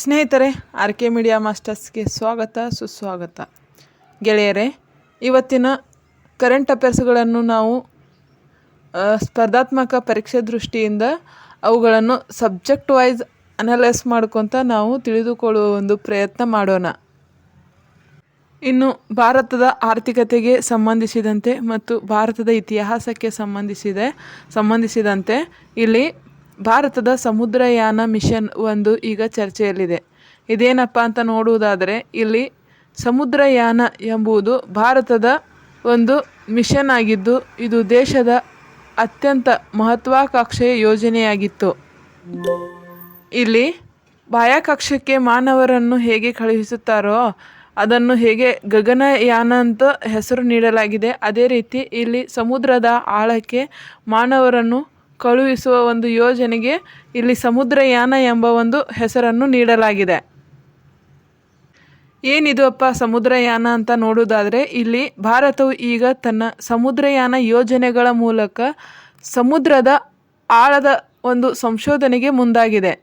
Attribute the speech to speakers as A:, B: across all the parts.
A: ಸ್ನೇಹಿತರೆ R K media ಮಾಸ್ಟರ್ಸ್ಗೆ ಸ್ವಾಗತ ಸುಸ್ವಾಗತ ಗೆಳೆಯರೆ ಇವತ್ತಿನ ಕರೆಂಟ್ ಅಫೇರ್ಸ್ಗಳನ್ನು ನಾವು ಸ್ಪರ್ಧಾತ್ಮಕ ಪರೀಕ್ಷೆ ದೃಷ್ಟಿಯಿಂದ ಅವುಗಳನ್ನು ಸಬ್ಜೆಕ್ಟ್ ವೈಸ್ ಅನಲೈಸ್ ಮಾಡ್ಕೊತ ನಾವು ತಿಳಿದುಕೊಳ್ಳುವ ಒಂದು ಪ್ರಯತ್ನ ಮಾಡೋಣ ಇನ್ನು ಭಾರತದ ಆರ್ಥಿಕತೆಗೆ ಸಂಬಂಧಿಸಿದಂತೆ ಮತ್ತು ಭಾರತದ ಇತಿಹಾಸಕ್ಕೆ ಸಂಬಂಧಿಸಿದೆ ಸಂಬಂಧಿಸಿದಂತೆ ಇಲ್ಲಿ ಭಾರತದ ಸಮುದ್ರಯಾನ ಮಿಷನ್ ಒಂದು ಈಗ ಚರ್ಚೆಯಲ್ಲಿದೆ ಇದೇನಪ್ಪ ಅಂತ ನೋಡುವುದಾದರೆ ಇಲ್ಲಿ ಸಮುದ್ರಯಾನ ಎಂಬುದು ಭಾರತದ ಒಂದು ಮಿಷನ್ ಆಗಿದ್ದು ಇದು ದೇಶದ ಅತ್ಯಂತ ಮಹತ್ವಾಕಾಂಕ್ಷೆಯ ಯೋಜನೆಯಾಗಿತ್ತು ಇಲ್ಲಿ ಬಾಹ್ಯಾಕಾಶಕ್ಕೆ ಮಾನವರನ್ನು ಹೇಗೆ ಕಳುಹಿಸುತ್ತಾರೋ ಅದನ್ನು ಹೇಗೆ ಗಗನಯಾನ ಅಂತ ಹೆಸರು ನೀಡಲಾಗಿದೆ ಅದೇ ರೀತಿ ಇಲ್ಲಿ ಸಮುದ್ರದ ಆಳಕ್ಕೆ ಮಾನವರನ್ನು ಕಳುಹಿಸುವ ಒಂದು ಯೋಜನೆಗೆ ಇಲ್ಲಿ ಸಮುದ್ರಯಾನ ಎಂಬ ಒಂದು ಹೆಸರನ್ನು ನೀಡಲಾಗಿದೆ ಏನಿದು ಅಪ್ಪ ಸಮುದ್ರಯಾನ ಅಂತ ನೋಡುವುದಾದರೆ ಇಲ್ಲಿ ಭಾರತವು ಈಗ ತನ್ನ ಸಮುದ್ರಯಾನ ಯೋಜನೆಗಳ ಮೂಲಕ ಸಮುದ್ರದ ಆಳದ ಒಂದು ಸಂಶೋಧನೆಗೆ ಮುಂದಾಗಿದೆ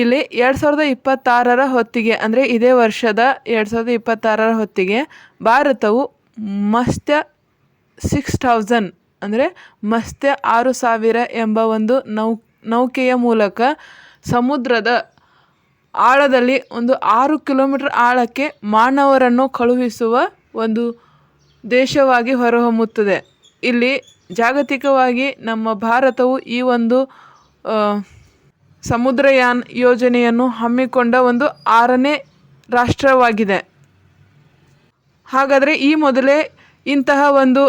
A: ಇಲ್ಲಿ ಎರಡು ಸಾವಿರದ ಇಪ್ಪತ್ತಾರರ ಹೊತ್ತಿಗೆ ಅಂದರೆ ಇದೇ ವರ್ಷದ ಎರಡು ಸಾವಿರದ ಇಪ್ಪತ್ತಾರರ ಹೊತ್ತಿಗೆ ಭಾರತವು ಮಸ್ತ್ಯ ಸಿಕ್ಸ್ ಥೌಸಂಡ್ ಅಂದರೆ ಮತ್ಸ್ಯ ಆರು ಸಾವಿರ ಎಂಬ ಒಂದು ನೌ ನೌಕೆಯ ಮೂಲಕ ಸಮುದ್ರದ ಆಳದಲ್ಲಿ ಒಂದು ಆರು ಕಿಲೋಮೀಟರ್ ಆಳಕ್ಕೆ ಮಾನವರನ್ನು ಕಳುಹಿಸುವ ಒಂದು ದೇಶವಾಗಿ ಹೊರಹೊಮ್ಮುತ್ತದೆ ಇಲ್ಲಿ ಜಾಗತಿಕವಾಗಿ ನಮ್ಮ ಭಾರತವು ಈ ಒಂದು ಸಮುದ್ರಯಾನ್ ಯೋಜನೆಯನ್ನು ಹಮ್ಮಿಕೊಂಡ ಒಂದು ಆರನೇ ರಾಷ್ಟ್ರವಾಗಿದೆ ಹಾಗಾದರೆ ಈ ಮೊದಲೇ ಇಂತಹ ಒಂದು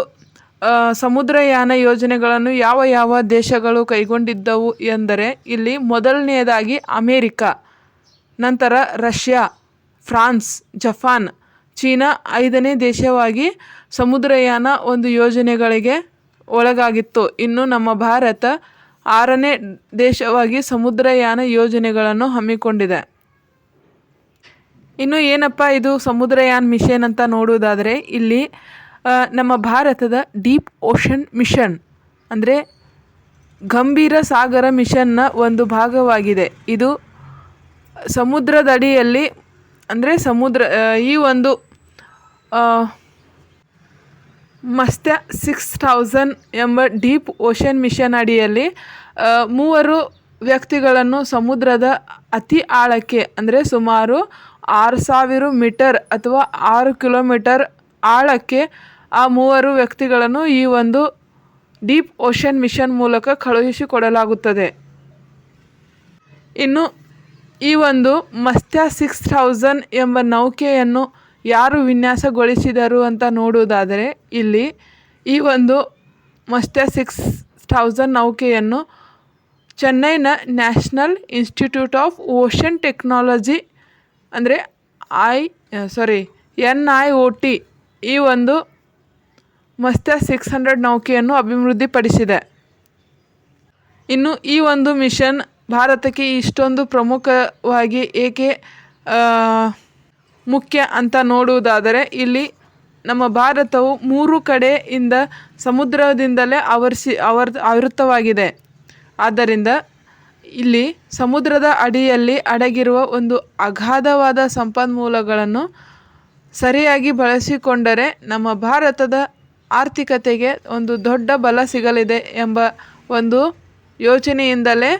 A: ಸಮುದ್ರಯಾನ ಯೋಜನೆಗಳನ್ನು ಯಾವ ಯಾವ ದೇಶಗಳು ಕೈಗೊಂಡಿದ್ದವು ಎಂದರೆ ಇಲ್ಲಿ ಮೊದಲನೆಯದಾಗಿ ಅಮೇರಿಕ ನಂತರ ರಷ್ಯಾ ಫ್ರಾನ್ಸ್ ಜಪಾನ್ ಚೀನಾ ಐದನೇ ದೇಶವಾಗಿ ಸಮುದ್ರಯಾನ ಒಂದು ಯೋಜನೆಗಳಿಗೆ ಒಳಗಾಗಿತ್ತು ಇನ್ನು ನಮ್ಮ ಭಾರತ ಆರನೇ ದೇಶವಾಗಿ ಸಮುದ್ರಯಾನ ಯೋಜನೆಗಳನ್ನು ಹಮ್ಮಿಕೊಂಡಿದೆ ಇನ್ನು ಏನಪ್ಪ ಇದು ಸಮುದ್ರಯಾನ್ ಮಿಷನ್ ಅಂತ ನೋಡುವುದಾದರೆ ಇಲ್ಲಿ ನಮ್ಮ ಭಾರತದ ಡೀಪ್ ಓಷನ್ ಮಿಷನ್ ಅಂದರೆ ಗಂಭೀರ ಸಾಗರ ಮಿಷನ್ನ ಒಂದು ಭಾಗವಾಗಿದೆ ಇದು ಸಮುದ್ರದಡಿಯಲ್ಲಿ ಅಂದರೆ ಸಮುದ್ರ ಈ ಒಂದು ಮಸ್ತ್ಯ ಸಿಕ್ಸ್ ಥೌಸಂಡ್ ಎಂಬ ಡೀಪ್ ಓಷನ್ ಮಿಷನ್ ಅಡಿಯಲ್ಲಿ ಮೂವರು ವ್ಯಕ್ತಿಗಳನ್ನು ಸಮುದ್ರದ ಅತಿ ಆಳಕ್ಕೆ ಅಂದರೆ ಸುಮಾರು ಆರು ಸಾವಿರ ಮೀಟರ್ ಅಥವಾ ಆರು ಕಿಲೋಮೀಟರ್ ಆಳಕ್ಕೆ ಆ ಮೂವರು ವ್ಯಕ್ತಿಗಳನ್ನು ಈ ಒಂದು ಡೀಪ್ ಓಷನ್ ಮಿಷನ್ ಮೂಲಕ ಕಳುಹಿಸಿಕೊಡಲಾಗುತ್ತದೆ ಇನ್ನು ಈ ಒಂದು ಮಸ್ತ್ಯ ಸಿಕ್ಸ್ ಥೌಸಂಡ್ ಎಂಬ ನೌಕೆಯನ್ನು ಯಾರು ವಿನ್ಯಾಸಗೊಳಿಸಿದರು ಅಂತ ನೋಡುವುದಾದರೆ ಇಲ್ಲಿ ಈ ಒಂದು ಮಸ್ತ್ಯ ಸಿಕ್ಸ್ ಥೌಸಂಡ್ ನೌಕೆಯನ್ನು ಚೆನ್ನೈನ national institute of ocean technology ಅಂದರೆ I sorry N I O T ಈ ಒಂದು ಮಸ್ತ್ಯಾ ಸಿಕ್ಸ್ ಹಂಡ್ರೆಡ್ ನೌಕೆಯನ್ನು ಅಭಿವೃದ್ಧಿಪಡಿಸಿದೆ ಇನ್ನು ಈ ಒಂದು ಮಿಷನ್ ಭಾರತಕ್ಕೆ ಇಷ್ಟೊಂದು ಪ್ರಮುಖವಾಗಿ ಏಕೆ ಮುಖ್ಯ ಅಂತ ನೋಡುವುದಾದರೆ ಇಲ್ಲಿ ನಮ್ಮ ಭಾರತವು ಮೂರು ಕಡೆಯಿಂದ ಸಮುದ್ರದಿಂದಲೇ ಆವರಿಸಿ ಅವರ್ ಆವೃತ್ತವಾಗಿದೆ ಆದ್ದರಿಂದ ಇಲ್ಲಿ ಸಮುದ್ರದ ಅಡಿಯಲ್ಲಿ ಅಡಗಿರುವ ಒಂದು ಅಗಾಧವಾದ ಸಂಪನ್ಮೂಲಗಳನ್ನು ಸರಿಯಾಗಿ ಬಳಸಿಕೊಂಡರೆ ನಮ್ಮ ಭಾರತದ ಆರ್ಥಿಕತೆಗೆ ಒಂದು ದೊಡ್ಡ ಬಲ ಸಿಗಲಿದೆ ಎಂಬ ಒಂದು ಯೋಚನೆಯಿಂದಲೇ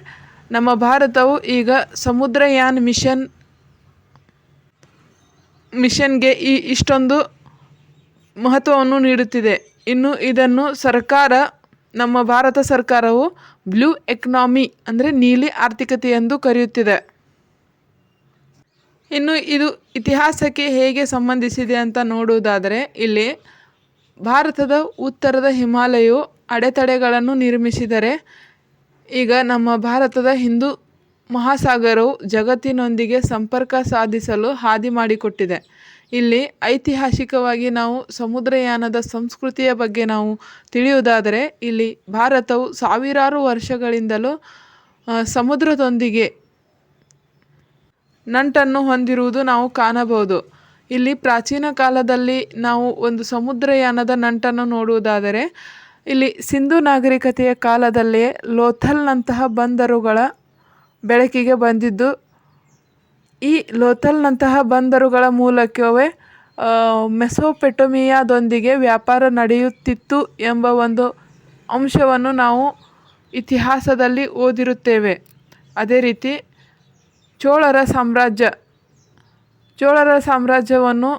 A: ನಮ್ಮ ಭಾರತವು ಈಗ ಸಮುದ್ರಯಾನ್ ಮಿಷನ್ ಮಿಷನ್ಗೆ ಈ ಇಷ್ಟೊಂದು ಮಹತ್ವವನ್ನು ನೀಡುತ್ತಿದೆ ಇನ್ನು ಇದನ್ನು ಸರ್ಕಾರ ನಮ್ಮ ಭಾರತ ಸರ್ಕಾರವು ಬ್ಲೂ ಎಕನಾಮಿ ಅಂದರೆ ನೀಲಿ ಆರ್ಥಿಕತೆ ಎಂದು ಕರೆಯುತ್ತಿದೆ ಇನ್ನು ಇದು ಇತಿಹಾಸಕ್ಕೆ ಹೇಗೆ ಸಂಬಂಧಿಸಿದೆ ಅಂತ ನೋಡುವುದಾದರೆ ಇಲ್ಲಿ ಭಾರತದ ಉತ್ತರದ ಹಿಮಾಲಯವು ಅಡೆತಡೆಗಳನ್ನು ನಿರ್ಮಿಸಿದರೆ ಈಗ ನಮ್ಮ ಭಾರತದ ಹಿಂದೂ ಮಹಾಸಾಗರವು ಜಗತ್ತಿನೊಂದಿಗೆ ಸಂಪರ್ಕ ಸಾಧಿಸಲು ಹಾದಿ ಮಾಡಿಕೊಟ್ಟಿದೆ ಇಲ್ಲಿ ಐತಿಹಾಸಿಕವಾಗಿ ನಾವು ಸಮುದ್ರಯಾನದ ಸಂಸ್ಕೃತಿಯ ಬಗ್ಗೆ ನಾವು ತಿಳಿಯುವುದಾದರೆ ಇಲ್ಲಿ ಭಾರತವು ಸಾವಿರಾರು ವರ್ಷಗಳಿಂದಲೂ ಸಮುದ್ರದೊಂದಿಗೆ ನಂಟನ್ನು ಹೊಂದಿರುವುದು ನಾವು ಕಾಣಬಹುದು ಇಲ್ಲಿ ಪ್ರಾಚೀನ ಕಾಲದಲ್ಲಿ ನಾವು ಒಂದು ಸಮುದ್ರಯಾನದ ನಂಟನ್ನು ನೋಡುವುದಾದರೆ ಇಲ್ಲಿ ಸಿಂಧೂ ನಾಗರಿಕತೆಯ ಕಾಲದಲ್ಲೇ ಲೋಥಲ್ನಂತಹ ಬಂದರುಗಳ ಬೆಳಕಿಗೆ ಬಂದಿದ್ದು ಈ ಲೋಥಲ್ನಂತಹ ಬಂದರುಗಳ ಮೂಲಕವೇ ಮೆಸೋಪೆಟೊಮಿಯಾದೊಂದಿಗೆ ವ್ಯಾಪಾರ ನಡೆಯುತ್ತಿತ್ತು ಎಂಬ ಒಂದು ಅಂಶವನ್ನು ನಾವು ಇತಿಹಾಸದಲ್ಲಿ ಓದಿರುತ್ತೇವೆ ಅದೇ ರೀತಿ ಚೋಳರ ಸಾಮ್ರಾಜ್ಯ ಚೋಳರ ಸಾಮ್ರಾಜ್ಯವನ್ನು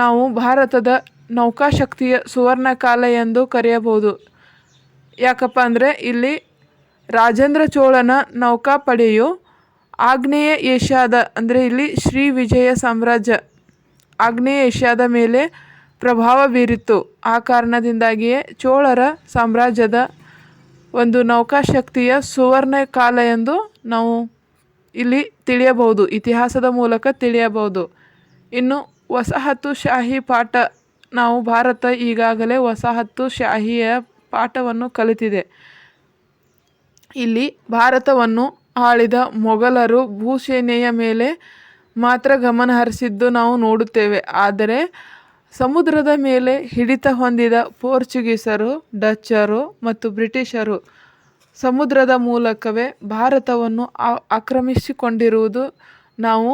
A: ನಾವು ಭಾರತದ ನೌಕಾಶಕ್ತಿಯ ಸುವರ್ಣ ಕಾಲ ಎಂದು ಕರೆಯಬಹುದು ಯಾಕಪ್ಪ ಅಂದರೆ ಇಲ್ಲಿ ರಾಜೇಂದ್ರ ಚೋಳನ ನೌಕಾಪಡೆಯು ಆಗ್ನೇಯ ಏಷ್ಯಾದ ಅಂದರೆ ಇಲ್ಲಿ ಶ್ರೀ ವಿಜಯ ಸಾಮ್ರಾಜ್ಯ ಆಗ್ನೇಯ ಏಷ್ಯಾದ ಮೇಲೆ ಪ್ರಭಾವ ಬೀರಿತ್ತು ಆ ಕಾರಣದಿಂದಾಗಿಯೇ ಚೋಳರ ಸಾಮ್ರಾಜ್ಯದ ಒಂದು ನೌಕಾಶಕ್ತಿಯ ಸುವರ್ಣ ಕಾಲ ಎಂದು ನಾವು ಇಲ್ಲಿ ತಿಳಿಯಬಹುದು ಇತಿಹಾಸದ ಮೂಲಕ ತಿಳಿಯಬಹುದು ಇನ್ನು ವಸಾಹತು ಶಾಹಿ ಪಾಠ ನಾವು ಭಾರತ ಈಗಾಗಲೇ ವಸಾಹತು ಶಾಹಿಯ ಪಾಠವನ್ನು ಕಲಿತಿದೆ ಇಲ್ಲಿ ಭಾರತವನ್ನು ಆಳಿದ ಮೊಘಲರು ಭೂಸೇನೆಯ ಮೇಲೆ ಮಾತ್ರ ಗಮನ ಹರಿಸಿದ್ದು ನಾವು ನೋಡುತ್ತೇವೆ ಆದರೆ ಸಮುದ್ರದ ಮೇಲೆ ಹಿಡಿತ ಹೊಂದಿದ ಪೋರ್ಚುಗೀಸರು ಡಚ್ಚರು ಮತ್ತು ಬ್ರಿಟಿಷರು ಸಮುದ್ರದ ಮೂಲಕವೇ ಭಾರತವನ್ನು ಆಕ್ರಮಿಸಿಕೊಂಡಿರುವುದು ನಾವು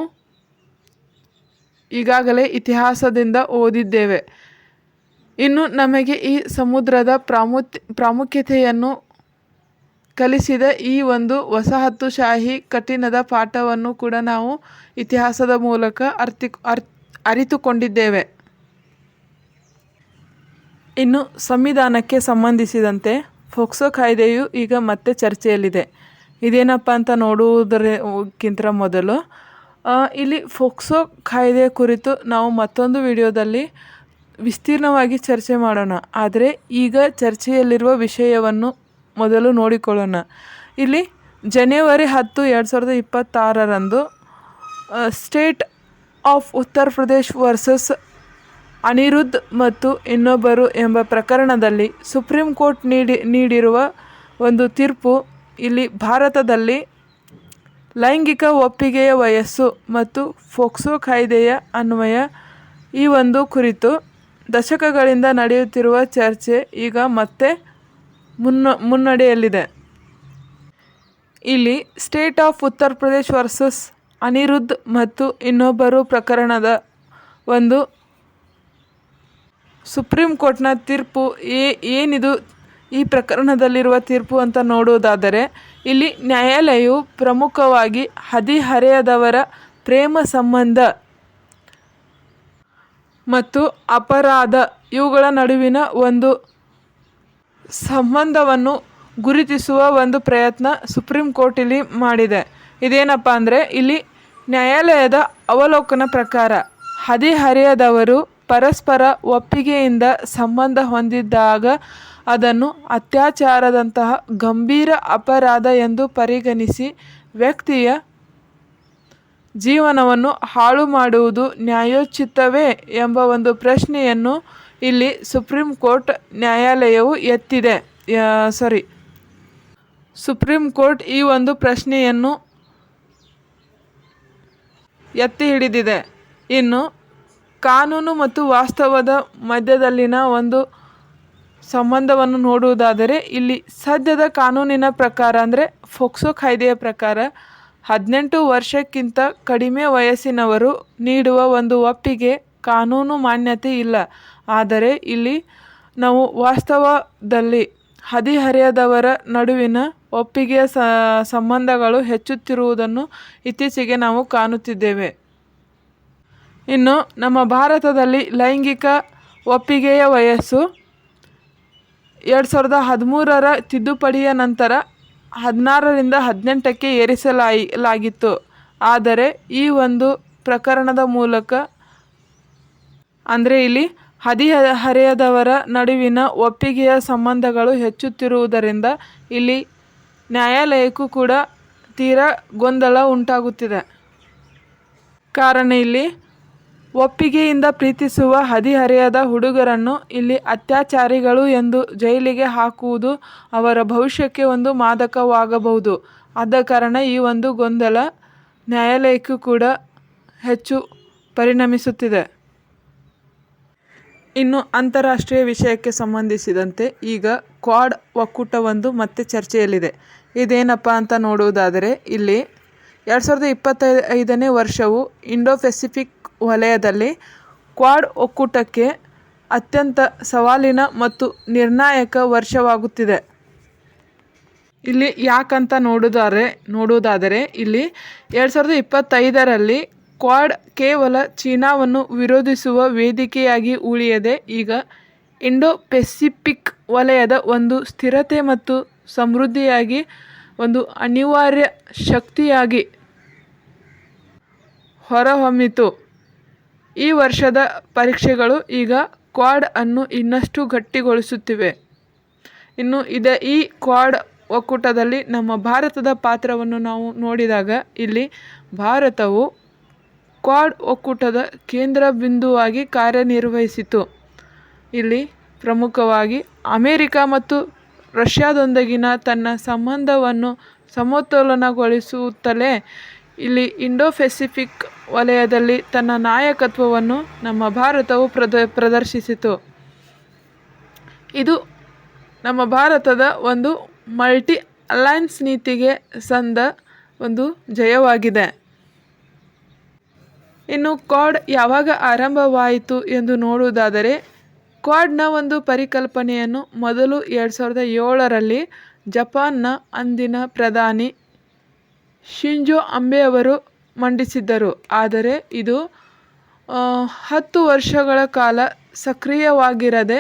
A: ಈಗಾಗಲೇ ಇತಿಹಾಸದಿಂದ ಓದಿದ್ದೇವೆ ಇನ್ನು ನಮಗೆ ಈ ಸಮುದ್ರದ ಪ್ರಾಮು ಪ್ರಾಮುಖ್ಯತೆಯನ್ನು ಕಲಿಸಿದ ಈ ಒಂದು ವಸಾಹತುಶಾಹಿ ಕಠಿಣದ ಪಾಠವನ್ನು ಕೂಡ ನಾವು ಇತಿಹಾಸದ ಮೂಲಕ ಅರ್ತಿ ಅರಿತುಕೊಂಡಿದ್ದೇವೆ ಇನ್ನು ಸಂವಿಧಾನಕ್ಕೆ ಸಂಬಂಧಿಸಿದಂತೆ ಫೋಕ್ಸೋ ಕಾಯ್ದೆಯು ಈಗ ಮತ್ತೆ ಚರ್ಚೆಯಲ್ಲಿದೆ ಇದೇನಪ್ಪ ಅಂತ ನೋಡುವುದರಕ್ಕಿಂತ ಮೊದಲು ಇಲ್ಲಿ ಫೋಕ್ಸೋ ಕಾಯ್ದೆ ಕುರಿತು ನಾವು ಮತ್ತೊಂದು ವಿಡಿಯೋದಲ್ಲಿ ವಿಸ್ತೀರ್ಣವಾಗಿ ಚರ್ಚೆ ಮಾಡೋಣ ಆದರೆ ಈಗ ಚರ್ಚೆಯಲ್ಲಿರುವ ವಿಷಯವನ್ನು ಮೊದಲು ನೋಡಿಕೊಳ್ಳೋಣ ಇಲ್ಲಿ ಜನವರಿ ಹತ್ತು ಎರಡು ಸಾವಿರದ ಇಪ್ಪತ್ತಾರರಂದು ಸ್ಟೇಟ್ ಆಫ್ ಉತ್ತರ ಪ್ರದೇಶ್ ವರ್ಸಸ್ ಅನಿರುದ್ಧ್ ಮತ್ತು ಇನ್ನೊಬ್ಬರು ಎಂಬ ಪ್ರಕರಣದಲ್ಲಿ ಸುಪ್ರೀಂ ಕೋರ್ಟ್ ನೀಡಿ ನೀಡಿರುವ ಒಂದು ತೀರ್ಪು ಇಲ್ಲಿ ಭಾರತದಲ್ಲಿ ಲೈಂಗಿಕ ಒಪ್ಪಿಗೆಯ ವಯಸ್ಸು ಮತ್ತು ಫೋಕ್ಸೋ ಕಾಯ್ದೆಯ ಅನ್ವಯ ಈ ಒಂದು ಕುರಿತು ದಶಕಗಳಿಂದ ನಡೆಯುತ್ತಿರುವ ಚರ್ಚೆ ಈಗ ಮತ್ತೆ ಮುನ್ನ ಮುನ್ನಡೆಯಲ್ಲಿದೆ ಇಲ್ಲಿ ಸ್ಟೇಟ್ ಆಫ್ ಉತ್ತರ ಪ್ರದೇಶ್ ವರ್ಸಸ್ ಅನಿರುದ್ಧ್ ಮತ್ತು ಇನ್ನೊಬ್ಬರು ಪ್ರಕರಣದ ಒಂದು ಸುಪ್ರೀಂ ಕೋರ್ಟ್ನ ತೀರ್ಪು ಏ ಏನಿದು ಈ ಪ್ರಕರಣದಲ್ಲಿರುವ ತೀರ್ಪು ಅಂತ ನೋಡುವುದಾದರೆ ಇಲ್ಲಿ ನ್ಯಾಯಾಲಯವು ಪ್ರಮುಖವಾಗಿ ಹದಿಹರೆಯದವರ ಪ್ರೇಮ ಸಂಬಂಧ ಮತ್ತು ಅಪರಾಧ ಇವುಗಳ ನಡುವಿನ ಒಂದು ಸಂಬಂಧವನ್ನು ಗುರುತಿಸುವ ಒಂದು ಪ್ರಯತ್ನ ಸುಪ್ರೀಂ ಕೋರ್ಟ್ ಇಲ್ಲಿ ಮಾಡಿದೆ ಇದೇನಪ್ಪ ಅಂದರೆ ಇಲ್ಲಿ ನ್ಯಾಯಾಲಯದ ಅವಲೋಕನ ಪ್ರಕಾರ ಹದಿಹರೆಯದವರು ಪರಸ್ಪರ ಒಪ್ಪಿಗೆಯಿಂದ ಸಂಬಂಧ ಹೊಂದಿದ್ದಾಗ ಅದನ್ನು ಅತ್ಯಾಚಾರದಂತಹ ಗಂಭೀರ ಅಪರಾಧ ಎಂದು ಪರಿಗಣಿಸಿ ವ್ಯಕ್ತಿಯ ಜೀವನವನ್ನು ಹಾಳು ಮಾಡುವುದು ನ್ಯಾಯೋಚಿತವೇ ಎಂಬ ಒಂದು ಪ್ರಶ್ನೆಯನ್ನು ಇಲ್ಲಿ ಸುಪ್ರೀಂ ಕೋರ್ಟ್ ನ್ಯಾಯಾಲಯವು ಎತ್ತಿದೆ ಸಾರಿ ಸುಪ್ರೀಂ ಕೋರ್ಟ್ ಈ ಒಂದು ಪ್ರಶ್ನೆಯನ್ನು ಎತ್ತಿ ಹಿಡಿದಿದೆ ಇನ್ನು ಕಾನೂನು ಮತ್ತು ವಾಸ್ತವದ ಮಧ್ಯದಲ್ಲಿನ ಒಂದು ಸಂಬಂಧವನ್ನು ನೋಡುವುದಾದರೆ ಇಲ್ಲಿ ಸದ್ಯದ ಕಾನೂನಿನ ಪ್ರಕಾರ ಅಂದರೆ ಫೋಕ್ಸೋ ಕಾಯ್ದೆಯ ಪ್ರಕಾರ ಹದಿನೆಂಟು ವರ್ಷಕ್ಕಿಂತ ಕಡಿಮೆ ವಯಸ್ಸಿನವರು ನೀಡುವ ಒಂದು ಒಪ್ಪಿಗೆ ಕಾನೂನು ಮಾನ್ಯತೆ ಇಲ್ಲ ಆದರೆ ಇಲ್ಲಿ ನಾವು ವಾಸ್ತವದಲ್ಲಿ ಹದಿಹರೆಯದವರ ನಡುವಿನ ಒಪ್ಪಿಗೆಯ ಸಂಬಂಧಗಳು ಹೆಚ್ಚುತ್ತಿರುವುದನ್ನು ಇತ್ತೀಚೆಗೆ ನಾವು ಕಾಣುತ್ತಿದ್ದೇವೆ ಇನ್ನು ನಮ್ಮ ಭಾರತದಲ್ಲಿ ಲೈಂಗಿಕ ಒಪ್ಪಿಗೆಯ ವಯಸ್ಸು ಎರಡು ಸಾವಿರದ ಹದಿಮೂರರ ತಿದ್ದುಪಡಿಯ ನಂತರ ಹದಿನಾರರಿಂದ ಹದಿನೆಂಟಕ್ಕೆ ಏರಿಸಲಾಯಿ ಆದರೆ ಈ ಒಂದು ಪ್ರಕರಣದ ಮೂಲಕ ಅಂದರೆ ಇಲ್ಲಿ ಹರೆಯದವರ ನಡುವಿನ ಒಪ್ಪಿಗೆಯ ಸಂಬಂಧಗಳು ಹೆಚ್ಚುತ್ತಿರುವುದರಿಂದ ಇಲ್ಲಿ ನ್ಯಾಯಾಲಯಕ್ಕೂ ಕೂಡ ತೀರಾ ಗೊಂದಲ ಉಂಟಾಗುತ್ತಿದೆ ಕಾರಣ ಇಲ್ಲಿ ಒಪ್ಪಿಗೆಯಿಂದ ಪ್ರೀತಿಸುವ ಹದಿಹರೆಯದ ಹುಡುಗರನ್ನು ಇಲ್ಲಿ ಅತ್ಯಾಚಾರಿಗಳು ಎಂದು ಜೈಲಿಗೆ ಹಾಕುವುದು ಅವರ ಭವಿಷ್ಯಕ್ಕೆ ಒಂದು ಮಾದಕವಾಗಬಹುದು ಆದ ಕಾರಣ ಈ ಒಂದು ಗೊಂದಲ ನ್ಯಾಯಾಲಯಕ್ಕೂ ಕೂಡ ಹೆಚ್ಚು ಪರಿಣಮಿಸುತ್ತಿದೆ ಇನ್ನು ಅಂತಾರಾಷ್ಟ್ರೀಯ ವಿಷಯಕ್ಕೆ ಸಂಬಂಧಿಸಿದಂತೆ ಈಗ ಕ್ವಾಡ್ ಒಕ್ಕೂಟವೊಂದು ಮತ್ತೆ ಚರ್ಚೆಯಲ್ಲಿದೆ ಇದೇನಪ್ಪ ಅಂತ ನೋಡುವುದಾದರೆ ಇಲ್ಲಿ ಎರಡು ಸಾವಿರದ ಇಪ್ಪತ್ತೈದನೇ ವರ್ಷವು ಇಂಡೋ ಪೆಸಿಫಿಕ್ ವಲಯದಲ್ಲಿ ಕ್ವಾಡ್ ಒಕ್ಕೂಟಕ್ಕೆ ಅತ್ಯಂತ ಸವಾಲಿನ ಮತ್ತು ನಿರ್ಣಾಯಕ ವರ್ಷವಾಗುತ್ತಿದೆ ಇಲ್ಲಿ ಯಾಕಂತ ನೋಡುವುದಾರೆ ನೋಡುವುದಾದರೆ ಇಲ್ಲಿ ಎರಡು ಸಾವಿರದ ಇಪ್ಪತ್ತೈದರಲ್ಲಿ ಕ್ವಾಡ್ ಕೇವಲ ಚೀನಾವನ್ನು ವಿರೋಧಿಸುವ ವೇದಿಕೆಯಾಗಿ ಉಳಿಯದೆ ಈಗ ಇಂಡೋ ಪೆಸಿಫಿಕ್ ವಲಯದ ಒಂದು ಸ್ಥಿರತೆ ಮತ್ತು ಸಮೃದ್ಧಿಯಾಗಿ ಒಂದು ಅನಿವಾರ್ಯ ಶಕ್ತಿಯಾಗಿ ಹೊರಹೊಮ್ಮಿತು ಈ ವರ್ಷದ ಪರೀಕ್ಷೆಗಳು ಈಗ ಕ್ವಾಡ್ ಅನ್ನು ಇನ್ನಷ್ಟು ಗಟ್ಟಿಗೊಳಿಸುತ್ತಿವೆ ಇನ್ನು ಇದೆ ಈ ಕ್ವಾಡ್ ಒಕ್ಕೂಟದಲ್ಲಿ ನಮ್ಮ ಭಾರತದ ಪಾತ್ರವನ್ನು ನಾವು ನೋಡಿದಾಗ ಇಲ್ಲಿ ಭಾರತವು ಕ್ವಾಡ್ ಒಕ್ಕೂಟದ ಕೇಂದ್ರ ಬಿಂದುವಾಗಿ ಕಾರ್ಯನಿರ್ವಹಿಸಿತು ಇಲ್ಲಿ ಪ್ರಮುಖವಾಗಿ ಅಮೇರಿಕ ಮತ್ತು ರಷ್ಯಾದೊಂದಿಗಿನ ತನ್ನ ಸಂಬಂಧವನ್ನು ಸಮತೋಲನಗೊಳಿಸುತ್ತಲೇ ಇಲ್ಲಿ ಇಂಡೋ ಪೆಸಿಫಿಕ್ ವಲಯದಲ್ಲಿ ತನ್ನ ನಾಯಕತ್ವವನ್ನು ನಮ್ಮ ಭಾರತವು ಪ್ರದ ಪ್ರದರ್ಶಿಸಿತು ಇದು ನಮ್ಮ ಭಾರತದ ಒಂದು ಮಲ್ಟಿ ಅಲೈನ್ಸ್ ನೀತಿಗೆ ಸಂದ ಒಂದು ಜಯವಾಗಿದೆ ಇನ್ನು ಕ್ವಾಡ್ ಯಾವಾಗ ಆರಂಭವಾಯಿತು ಎಂದು ನೋಡುವುದಾದರೆ ಕ್ವಾಡ್ನ ಒಂದು ಪರಿಕಲ್ಪನೆಯನ್ನು ಮೊದಲು ಎರಡು ಸಾವಿರದ ಏಳರಲ್ಲಿ ಜಪಾನ್ನ ಅಂದಿನ ಪ್ರಧಾನಿ ಅಂಬೆ ಅವರು ಮಂಡಿಸಿದ್ದರು ಆದರೆ ಇದು ಹತ್ತು ವರ್ಷಗಳ ಕಾಲ ಸಕ್ರಿಯವಾಗಿರದೆ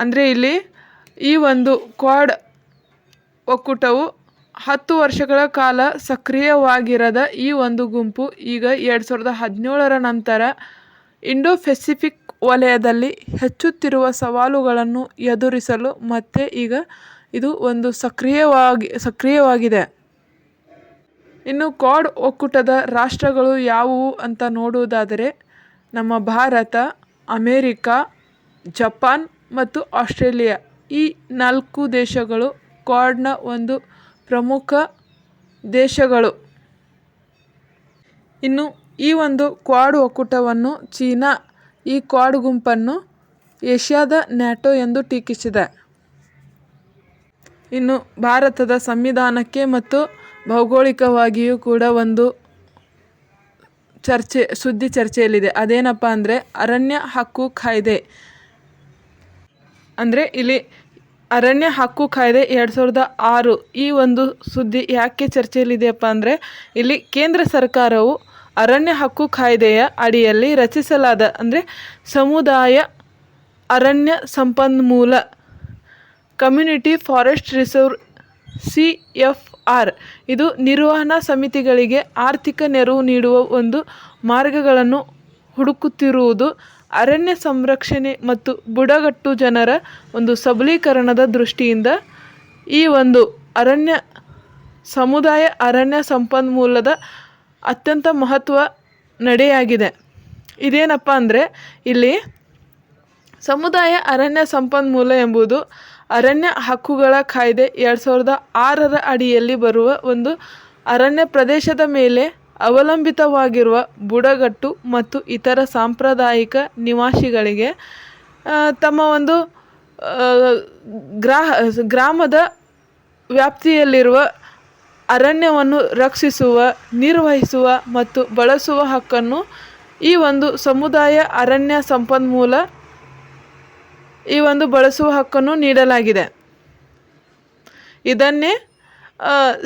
A: ಅಂದರೆ ಇಲ್ಲಿ ಈ ಒಂದು ಕ್ವಾಡ್ ಒಕ್ಕೂಟವು ಹತ್ತು ವರ್ಷಗಳ ಕಾಲ ಸಕ್ರಿಯವಾಗಿರದ ಈ ಒಂದು ಗುಂಪು ಈಗ ಎರಡು ಸಾವಿರದ ಹದಿನೇಳರ ನಂತರ ಇಂಡೋ ಪೆಸಿಫಿಕ್ ವಲಯದಲ್ಲಿ ಹೆಚ್ಚುತ್ತಿರುವ ಸವಾಲುಗಳನ್ನು ಎದುರಿಸಲು ಮತ್ತೆ ಈಗ ಇದು ಒಂದು ಸಕ್ರಿಯವಾಗಿ ಸಕ್ರಿಯವಾಗಿದೆ ಇನ್ನು ಕ್ವಾಡ್ ಒಕ್ಕೂಟದ ರಾಷ್ಟ್ರಗಳು ಯಾವುವು ಅಂತ ನೋಡುವುದಾದರೆ ನಮ್ಮ ಭಾರತ ಅಮೇರಿಕಾ ಜಪಾನ್ ಮತ್ತು ಆಸ್ಟ್ರೇಲಿಯಾ ಈ ನಾಲ್ಕು ದೇಶಗಳು ಕ್ವಾಡ್ನ ಒಂದು ಪ್ರಮುಖ ದೇಶಗಳು ಇನ್ನು ಈ ಒಂದು ಕ್ವಾಡ್ ಒಕ್ಕೂಟವನ್ನು ಚೀನಾ ಈ ಕ್ವಾಡ್ ಗುಂಪನ್ನು ಏಷ್ಯಾದ ನ್ಯಾಟೋ ಎಂದು ಟೀಕಿಸಿದೆ ಇನ್ನು ಭಾರತದ ಸಂವಿಧಾನಕ್ಕೆ ಮತ್ತು ಭೌಗೋಳಿಕವಾಗಿಯೂ ಕೂಡ ಒಂದು ಚರ್ಚೆ ಸುದ್ದಿ ಚರ್ಚೆಯಲ್ಲಿದೆ ಅದೇನಪ್ಪ ಅಂದರೆ ಅರಣ್ಯ ಹಕ್ಕು ಕಾಯ್ದೆ ಅಂದರೆ ಇಲ್ಲಿ ಅರಣ್ಯ ಹಕ್ಕು ಕಾಯ್ದೆ ಎರಡು ಸಾವಿರದ ಆರು ಈ ಒಂದು ಸುದ್ದಿ ಯಾಕೆ ಚರ್ಚೆಯಲ್ಲಿದೆಯಪ್ಪ ಅಂದರೆ ಇಲ್ಲಿ ಕೇಂದ್ರ ಸರ್ಕಾರವು ಅರಣ್ಯ ಹಕ್ಕು ಕಾಯ್ದೆಯ ಅಡಿಯಲ್ಲಿ ರಚಿಸಲಾದ ಅಂದರೆ ಸಮುದಾಯ ಅರಣ್ಯ ಸಂಪನ್ಮೂಲ community forest reserve C F R ಇದು ನಿರ್ವಹಣಾ ಸಮಿತಿಗಳಿಗೆ ಆರ್ಥಿಕ ನೆರವು ನೀಡುವ ಒಂದು ಮಾರ್ಗಗಳನ್ನು ಹುಡುಕುತ್ತಿರುವುದು ಅರಣ್ಯ ಸಂರಕ್ಷಣೆ ಮತ್ತು ಬುಡಗಟ್ಟು ಜನರ ಒಂದು ಸಬಲೀಕರಣದ ದೃಷ್ಟಿಯಿಂದ ಈ ಒಂದು ಅರಣ್ಯ ಸಮುದಾಯ ಅರಣ್ಯ ಸಂಪನ್ಮೂಲದ ಅತ್ಯಂತ ಮಹತ್ವ ನಡೆಯಾಗಿದೆ ಇದೇನಪ್ಪ ಅಂದರೆ ಇಲ್ಲಿ ಸಮುದಾಯ ಅರಣ್ಯ ಸಂಪನ್ಮೂಲ ಎಂಬುದು ಅರಣ್ಯ ಹಕ್ಕುಗಳ ಕಾಯ್ದೆ ಎರಡು ಸಾವಿರದ ಆರರ ಅಡಿಯಲ್ಲಿ ಬರುವ ಒಂದು ಅರಣ್ಯ ಪ್ರದೇಶದ ಮೇಲೆ ಅವಲಂಬಿತವಾಗಿರುವ ಬುಡಗಟ್ಟು ಮತ್ತು ಇತರ ಸಾಂಪ್ರದಾಯಿಕ ನಿವಾಸಿಗಳಿಗೆ ತಮ್ಮ ಒಂದು ಗ್ರಾಹ ಗ್ರಾಮದ ವ್ಯಾಪ್ತಿಯಲ್ಲಿರುವ ಅರಣ್ಯವನ್ನು ರಕ್ಷಿಸುವ ನಿರ್ವಹಿಸುವ ಮತ್ತು ಬಳಸುವ ಹಕ್ಕನ್ನು ಈ ಒಂದು ಸಮುದಾಯ ಅರಣ್ಯ ಸಂಪನ್ಮೂಲ ಈ ಒಂದು ಬಳಸುವ ಹಕ್ಕನ್ನು ನೀಡಲಾಗಿದೆ ಇದನ್ನೇ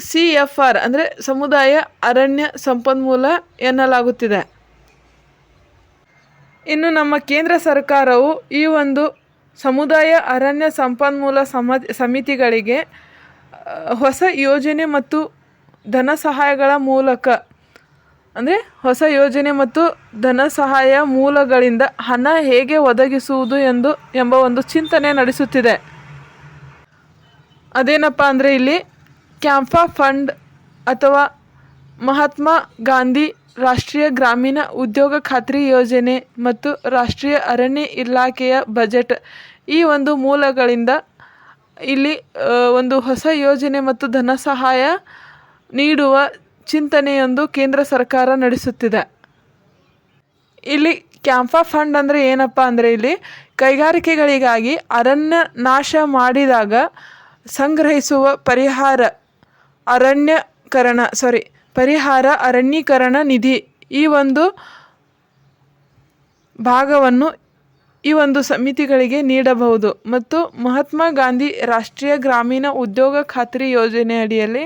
A: ಸಿ ಎಫ್ ಆರ್ ಅಂದರೆ ಸಮುದಾಯ ಅರಣ್ಯ ಸಂಪನ್ಮೂಲ ಎನ್ನಲಾಗುತ್ತಿದೆ ಇನ್ನು ನಮ್ಮ ಕೇಂದ್ರ ಸರ್ಕಾರವು ಈ ಒಂದು ಸಮುದಾಯ ಅರಣ್ಯ ಸಂಪನ್ಮೂಲ ಸಮಿತಿಗಳಿಗೆ ಹೊಸ ಯೋಜನೆ ಮತ್ತು ಧನ ಸಹಾಯಗಳ ಮೂಲಕ ಅಂದರೆ ಹೊಸ ಯೋಜನೆ ಮತ್ತು ಧನ ಸಹಾಯ ಮೂಲಗಳಿಂದ ಹಣ ಹೇಗೆ ಒದಗಿಸುವುದು ಎಂದು ಎಂಬ ಒಂದು ಚಿಂತನೆ ನಡೆಸುತ್ತಿದೆ ಅದೇನಪ್ಪ ಅಂದರೆ ಇಲ್ಲಿ ಕ್ಯಾಂಫಾ ಫಂಡ್ ಅಥವಾ ಮಹಾತ್ಮ ಗಾಂಧಿ ರಾಷ್ಟ್ರೀಯ ಗ್ರಾಮೀಣ ಉದ್ಯೋಗ ಖಾತ್ರಿ ಯೋಜನೆ ಮತ್ತು ರಾಷ್ಟ್ರೀಯ ಅರಣ್ಯ ಇಲಾಖೆಯ ಬಜೆಟ್ ಈ ಒಂದು ಮೂಲಗಳಿಂದ ಇಲ್ಲಿ ಒಂದು ಹೊಸ ಯೋಜನೆ ಮತ್ತು ಧನ ಸಹಾಯ ನೀಡುವ ಚಿಂತನೆಯೊಂದು ಕೇಂದ್ರ ಸರ್ಕಾರ ನಡೆಸುತ್ತಿದೆ ಇಲ್ಲಿ ಕ್ಯಾಂಫಾ ಫಂಡ್ ಅಂದರೆ ಏನಪ್ಪ ಅಂದರೆ ಇಲ್ಲಿ ಕೈಗಾರಿಕೆಗಳಿಗಾಗಿ ಅರಣ್ಯ ನಾಶ ಮಾಡಿದಾಗ ಸಂಗ್ರಹಿಸುವ ಪರಿಹಾರ ಅರಣ್ಯಕರಣ ಸಾರಿ ಪರಿಹಾರ ಅರಣ್ಯೀಕರಣ ನಿಧಿ ಈ ಒಂದು ಭಾಗವನ್ನು ಈ ಒಂದು ಸಮಿತಿಗಳಿಗೆ ನೀಡಬಹುದು ಮತ್ತು ಮಹಾತ್ಮ ಗಾಂಧಿ ರಾಷ್ಟ್ರೀಯ ಗ್ರಾಮೀಣ ಉದ್ಯೋಗ ಖಾತ್ರಿ ಯೋಜನೆ ಅಡಿಯಲ್ಲಿ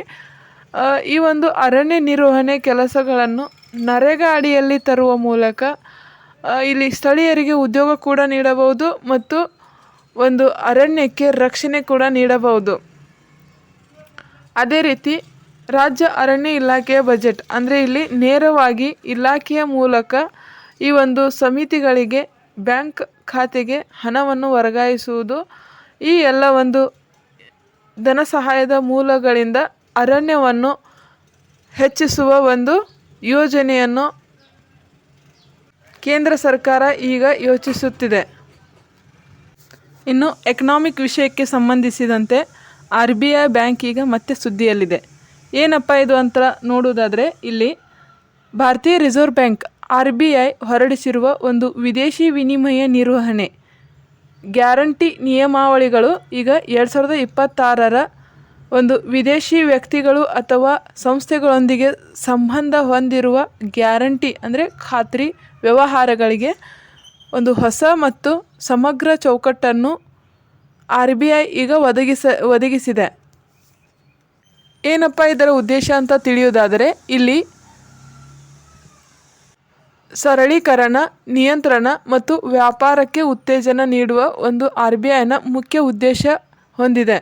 A: ಈ ಒಂದು ಅರಣ್ಯ ನಿರ್ವಹಣೆ ಕೆಲಸಗಳನ್ನು ನರೇಗಾ ಅಡಿಯಲ್ಲಿ ತರುವ ಮೂಲಕ ಇಲ್ಲಿ ಸ್ಥಳೀಯರಿಗೆ ಉದ್ಯೋಗ ಕೂಡ ನೀಡಬಹುದು ಮತ್ತು ಒಂದು ಅರಣ್ಯಕ್ಕೆ ರಕ್ಷಣೆ ಕೂಡ ನೀಡಬಹುದು ಅದೇ ರೀತಿ ರಾಜ್ಯ ಅರಣ್ಯ ಇಲಾಖೆಯ ಬಜೆಟ್ ಅಂದರೆ ಇಲ್ಲಿ ನೇರವಾಗಿ ಇಲಾಖೆಯ ಮೂಲಕ ಈ ಒಂದು ಸಮಿತಿಗಳಿಗೆ ಬ್ಯಾಂಕ್ ಖಾತೆಗೆ ಹಣವನ್ನು ವರ್ಗಾಯಿಸುವುದು ಈ ಎಲ್ಲ ಒಂದು ಧನ ಸಹಾಯದ ಮೂಲಗಳಿಂದ ಅರಣ್ಯವನ್ನು ಹೆಚ್ಚಿಸುವ ಒಂದು ಯೋಜನೆಯನ್ನು ಕೇಂದ್ರ ಸರ್ಕಾರ ಈಗ ಯೋಚಿಸುತ್ತಿದೆ ಇನ್ನು ಎಕನಾಮಿಕ್ ವಿಷಯಕ್ಕೆ ಸಂಬಂಧಿಸಿದಂತೆ ಆರ್ ಬಿ ಐ ಬ್ಯಾಂಕ್ ಈಗ ಮತ್ತೆ ಸುದ್ದಿಯಲ್ಲಿದೆ ಏನಪ್ಪ ಇದು ಅಂತ ನೋಡುವುದಾದರೆ ಇಲ್ಲಿ ಭಾರತೀಯ reserve bank R B I ಹೊರಡಿಸಿರುವ ಒಂದು ವಿದೇಶಿ ವಿನಿಮಯ ನಿರ್ವಹಣೆ ಗ್ಯಾರಂಟಿ ನಿಯಮಾವಳಿಗಳು ಈಗ ಎರಡು ಸಾವಿರದ ಇಪ್ಪತ್ತಾರರ ಒಂದು ವಿದೇಶಿ ವ್ಯಕ್ತಿಗಳು ಅಥವಾ ಸಂಸ್ಥೆಗಳೊಂದಿಗೆ ಸಂಬಂಧ ಹೊಂದಿರುವ ಗ್ಯಾರಂಟಿ ಅಂದರೆ ಖಾತ್ರಿ ವ್ಯವಹಾರಗಳಿಗೆ ಒಂದು ಹೊಸ ಮತ್ತು ಸಮಗ್ರ ಚೌಕಟ್ಟನ್ನು ಆರ್ ಬಿ ಐ ಈಗ ಒದಗಿಸ ಒದಗಿಸಿದೆ ಏನಪ್ಪ ಇದರ ಉದ್ದೇಶ ಅಂತ ತಿಳಿಯೋದಾದರೆ ಇಲ್ಲಿ ಸರಳೀಕರಣ ನಿಯಂತ್ರಣ ಮತ್ತು ವ್ಯಾಪಾರಕ್ಕೆ ಉತ್ತೇಜನ ನೀಡುವ ಒಂದು ಆರ್ ಬಿ ಐನ ಮುಖ್ಯ ಉದ್ದೇಶ ಹೊಂದಿದೆ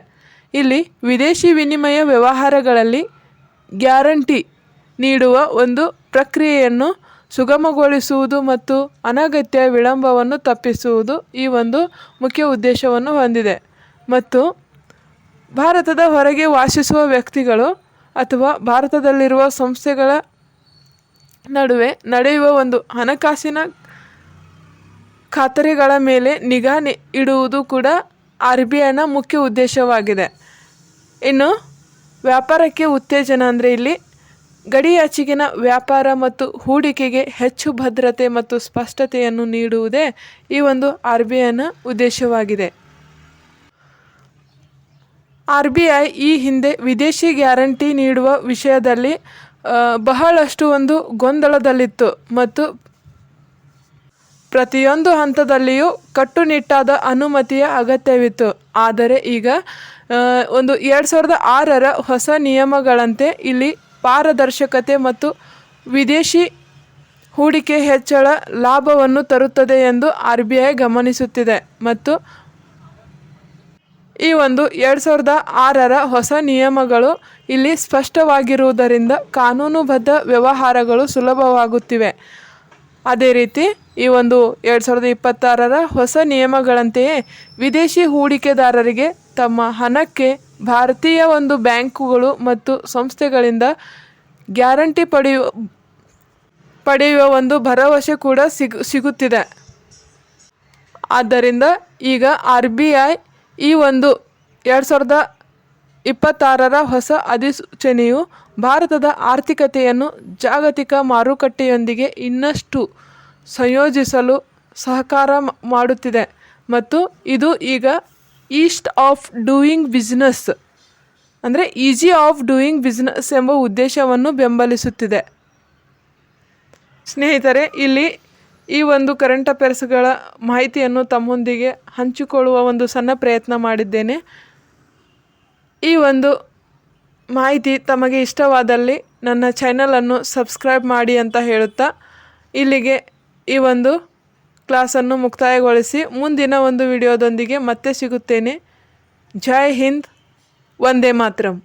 A: ಇಲ್ಲಿ ವಿದೇಶಿ ವಿನಿಮಯ ವ್ಯವಹಾರಗಳಲ್ಲಿ ಗ್ಯಾರಂಟಿ ನೀಡುವ ಒಂದು ಪ್ರಕ್ರಿಯೆಯನ್ನು ಸುಗಮಗೊಳಿಸುವುದು ಮತ್ತು ಅನಗತ್ಯ ವಿಳಂಬವನ್ನು ತಪ್ಪಿಸುವುದು ಈ ಒಂದು ಮುಖ್ಯ ಉದ್ದೇಶವನ್ನು ಹೊಂದಿದೆ ಮತ್ತು ಭಾರತದ ಹೊರಗೆ ವಾಸಿಸುವ ವ್ಯಕ್ತಿಗಳು ಅಥವಾ ಭಾರತದಲ್ಲಿರುವ ಸಂಸ್ಥೆಗಳ ನಡುವೆ ನಡೆಯುವ ಒಂದು ಹಣಕಾಸಿನ ಖಾತರಿಗಳ ಮೇಲೆ ನಿಗಾ ಇಡುವುದು ಕೂಡ ಆರ್ ಬಿ ಐನ ಮುಖ್ಯ ಉದ್ದೇಶವಾಗಿದೆ ಇನ್ನು ವ್ಯಾಪಾರಕ್ಕೆ ಉತ್ತೇಜನ ಅಂದರೆ ಇಲ್ಲಿ ಗಡಿಯಾಚೆಗಿನ ವ್ಯಾಪಾರ ಮತ್ತು ಹೂಡಿಕೆಗೆ ಹೆಚ್ಚು ಭದ್ರತೆ ಮತ್ತು ಸ್ಪಷ್ಟತೆಯನ್ನು ನೀಡುವುದೇ ಈ ಒಂದು ಆರ್ ಬಿ ಐನ ಉದ್ದೇಶವಾಗಿದೆ ಆರ್ ಬಿ ಐ ಈ ಹಿಂದೆ ವಿದೇಶಿ ಗ್ಯಾರಂಟಿ ನೀಡುವ ವಿಷಯದಲ್ಲಿ ಬಹಳಷ್ಟು ಒಂದು ಗೊಂದಲದಲ್ಲಿತ್ತು ಮತ್ತು ಪ್ರತಿಯೊಂದು ಹಂತದಲ್ಲಿಯೂ ಕಟ್ಟುನಿಟ್ಟಾದ ಅನುಮತಿಯ ಅಗತ್ಯವಿತ್ತು ಆದರೆ ಈಗ ಒಂದು ಎರಡು ಸಾವಿರದ ಆರರ ಹೊಸ ನಿಯಮಗಳಂತೆ ಇಲ್ಲಿ ಪಾರದರ್ಶಕತೆ ಮತ್ತು ವಿದೇಶಿ ಹೂಡಿಕೆ ಹೆಚ್ಚಳ ಲಾಭವನ್ನು ತರುತ್ತದೆ ಎಂದು ಆರ್ ಬಿ ಐ ಗಮನಿಸುತ್ತಿದೆ ಮತ್ತು ಈ ಒಂದು ಎರಡು ಸಾವಿರದ ಆರರ ಹೊಸ ನಿಯಮಗಳು ಇಲ್ಲಿ ಸ್ಪಷ್ಟವಾಗಿರುವುದರಿಂದ ಕಾನೂನುಬದ್ಧ ವ್ಯವಹಾರಗಳು ಸುಲಭವಾಗುತ್ತಿವೆ ಅದೇ ರೀತಿ ಈ ಒಂದು ಎರಡು ಸಾವಿರದ ಇಪ್ಪತ್ತಾರರ ಹೊಸ ನಿಯಮಗಳಂತೆಯೇ ವಿದೇಶಿ ಹೂಡಿಕೆದಾರರಿಗೆ ತಮ್ಮ ಹಣಕ್ಕೆ ಭಾರತೀಯ ಒಂದು ಬ್ಯಾಂಕುಗಳು ಮತ್ತು ಸಂಸ್ಥೆಗಳಿಂದ ಗ್ಯಾರಂಟಿ ಪಡೆಯುವ ಪಡೆಯುವ ಒಂದು ಭರವಸೆ ಕೂಡ ಸಿಗು ಸಿಗುತ್ತಿದೆ ಆದ್ದರಿಂದ ಈಗ ಆರ್ ಬಿ ಐ ಈ ಒಂದು ಎರಡು ಸಾವಿರದ ಇಪ್ಪತ್ತಾರರ ಹೊಸ ಅಧಿಸೂಚನೆಯು ಭಾರತದ ಆರ್ಥಿಕತೆಯನ್ನು ಜಾಗತಿಕ ಮಾರುಕಟ್ಟೆಯೊಂದಿಗೆ ಇನ್ನಷ್ಟು ಸಂಯೋಜಿಸಲು ಸಹಕಾರ ಮಾಡುತ್ತಿದೆ ಮತ್ತು ಇದು ಈಗ ಈಸ್ಟ್ ಆಫ್ ಡೂಯಿಂಗ್ ಬಿಸ್ನೆಸ್ ಅಂದರೆ ಈಸಿ ಆಫ್ ಡೂಯಿಂಗ್ ಬಿಸ್ನೆಸ್ ಎಂಬ ಉದ್ದೇಶವನ್ನು ಬೆಂಬಲಿಸುತ್ತಿದೆ ಸ್ನೇಹಿತರೆ ಇಲ್ಲಿ ಈ ಒಂದು ಕರೆಂಟ್ ಅಫೇರ್ಸ್ಗಳ ಮಾಹಿತಿಯನ್ನು ತಮ್ಮೊಂದಿಗೆ ಹಂಚಿಕೊಳ್ಳುವ ಒಂದು ಸಣ್ಣ ಪ್ರಯತ್ನ ಮಾಡಿದ್ದೇನೆ ಈ ಒಂದು ಮಾಹಿತಿ ತಮಗೆ ಇಷ್ಟವಾದಲ್ಲಿ ನನ್ನ ಚಾನಲನ್ನು ಸಬ್ಸ್ಕ್ರೈಬ್ ಮಾಡಿ ಅಂತ ಹೇಳುತ್ತಾ ಇಲ್ಲಿಗೆ ಈ ಒಂದು ಕ್ಲಾಸನ್ನು ಮುಕ್ತಾಯಗೊಳಿಸಿ ಮುಂದಿನ ಒಂದು ವಿಡಿಯೋದೊಂದಿಗೆ ಮತ್ತೆ ಸಿಗುತ್ತೇನೆ ಜೈ ಹಿಂದ್ ವಂದೇ ಮಾತರಂ